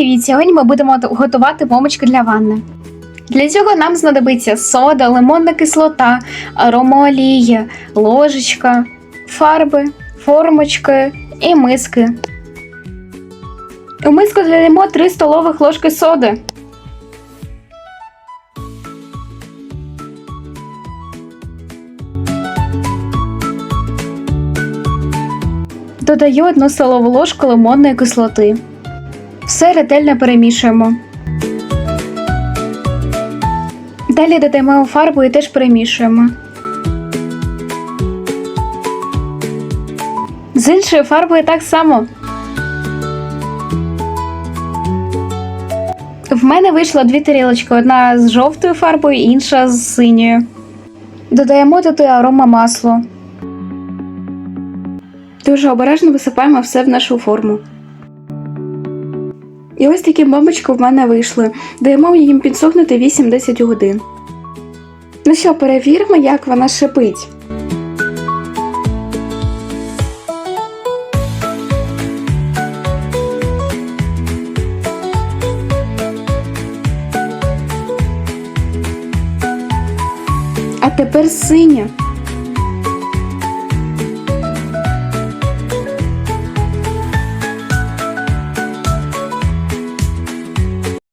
Привіт! Сьогодні ми будемо готувати бомбочки для ванни. Для цього нам знадобиться сода, лимонна кислота, аромаолія, ложечка, фарби, формочки і миски. У миску додаємо 3 столових ложки соди. Додаю 1 столову ложку лимонної кислоти. Все ретельно перемішуємо. Далі додаємо фарбу і теж перемішуємо. З іншою фарбою так само. В мене вийшло дві тарілочки: одна з жовтою фарбою, інша з синьою. Додаємо туди арома масло. Дуже обережно висипаємо все в нашу форму. І ось такі бомбочки в мене вийшли. Даємо їм підсохнути 8-10 годин. Ну що, перевіримо, як вона шипить. А тепер синя.